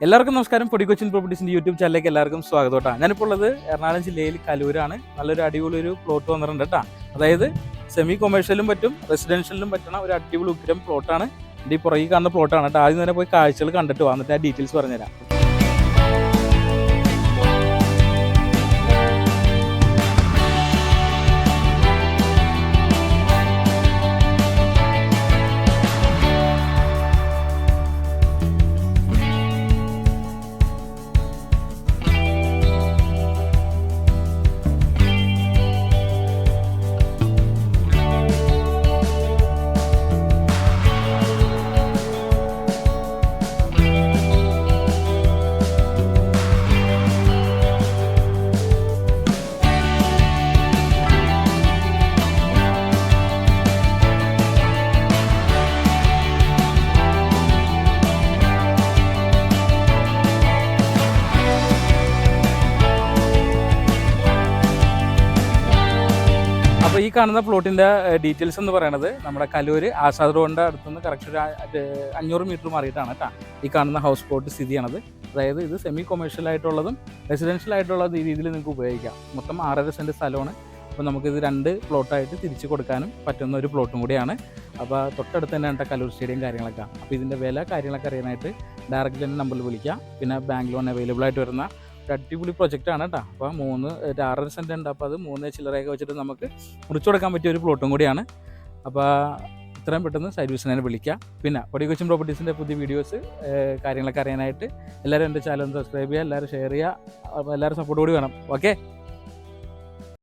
എല്ലാവർക്കും നമസ്കാരം. പൊടി കൊച്ചിൻ പ്രോപ്പർട്ടീസിന്റെ യൂട്യൂബ് ചാനലിലേക്ക് എല്ലാവർക്കും സ്വാഗതം കേട്ടോ. ഞാനിപ്പോൾ ഉള്ളത് എറണാകുളം ജില്ലയിൽ കലൂരാണ്. നല്ലൊരു അടിപൊളി ഒരു പ്ലോട്ട് വന്നിട്ടുണ്ട് കേട്ടോ. അതായത് സെമി കൊമേഴ്ഷ്യലും പറ്റും റെസിഡൻഷ്യലും പറ്റണ ഒരു അടിപൊളി ഉഗ്രം പ്ലോട്ടാണ് എന്റെ ഈ പുറകിൽ കാണുന്ന പ്ലോട്ടാണ് കേട്ടോ. ആദ്യം തന്നെ പോയി കാഴ്ചകൾ കണ്ടിട്ട് വന്നിട്ട് ആ ഡീറ്റെയിൽസ് പറഞ്ഞുതരാം. അപ്പോൾ ഈ കാണുന്ന പ്ലോട്ടിന്റെ ഡീറ്റെയിൽസ് എന്ന് പറയുന്നത് നമ്മുടെ കലൂർ ആസാദ് റോഡിന്റെ അടുത്തുനിന്ന് കറക്റ്റ് ഒരു അഞ്ഞൂറ് മീറ്റർ മാറിയിട്ടാണ് കേട്ടോ ഈ കാണുന്ന ഹൗസ് ബോട്ട് സ്ഥിതി ചെയ്യണത് അതായത് ഇത് സെമി കൊമേഴ്ഷ്യൽ ആയിട്ടുള്ളതും റെസിഡൻഷ്യൽ ആയിട്ടുള്ള രീതിയിൽ നിങ്ങൾക്ക് ഉപയോഗിക്കാം. മൊത്തം ആറര സെന്റ് സ്ഥലമാണ്. അപ്പോൾ നമുക്കിത് രണ്ട് പ്ലോട്ടായിട്ട് തിരിച്ചു കൊടുക്കാനും പറ്റുന്ന ഒരു പ്ലോട്ടും കൂടിയാണ്. അപ്പോൾ തൊട്ടടുത്ത് തന്നെ ഉണ്ട് കലൂർ സ്റ്റേഡിയം കാര്യങ്ങളൊക്കെ. അപ്പോൾ ഇതിന്റെ വില കാര്യങ്ങളൊക്കെ അറിയാനായിട്ട് ഡയറക്റ്റ് തന്നെ നമ്പറിൽ വിളിക്കാം. പിന്നെ ബാങ്ക് ലോൺ അവൈലബിൾ ആയിട്ട് വരുന്ന അടിപൊളി ആണ് കേട്ടോ അപ്പോൾ മൂന്ന് ഒരു ആറര സെന്റ് ഉണ്ട്. അപ്പോൾ അത് മൂന്ന് ചില്ലറയൊക്കെ വെച്ചിട്ട് നമുക്ക് മുറിച്ചു കൊടുക്കാൻ പറ്റിയ ഒരു പ്ലോട്ടും കൂടിയാണ്. അപ്പോൾ ഇത്രയും പെട്ടെന്ന് സർവീസിനെ വിളിക്കുക പിന്നെ പൊടി കൊച്ചിൻ പ്രോപ്പർട്ടീസിന്റെ പുതിയ വീഡിയോസ് കാര്യങ്ങളൊക്കെ അറിയാനായിട്ട് എല്ലാവരും എന്റെ ചാനൽ സബ്സ്ക്രൈബ് ചെയ്യുക എല്ലാവരും ഷെയർ ചെയ്യുക എല്ലാവരും സപ്പോർട്ട് കൂടി വേണം. ഓക്കെ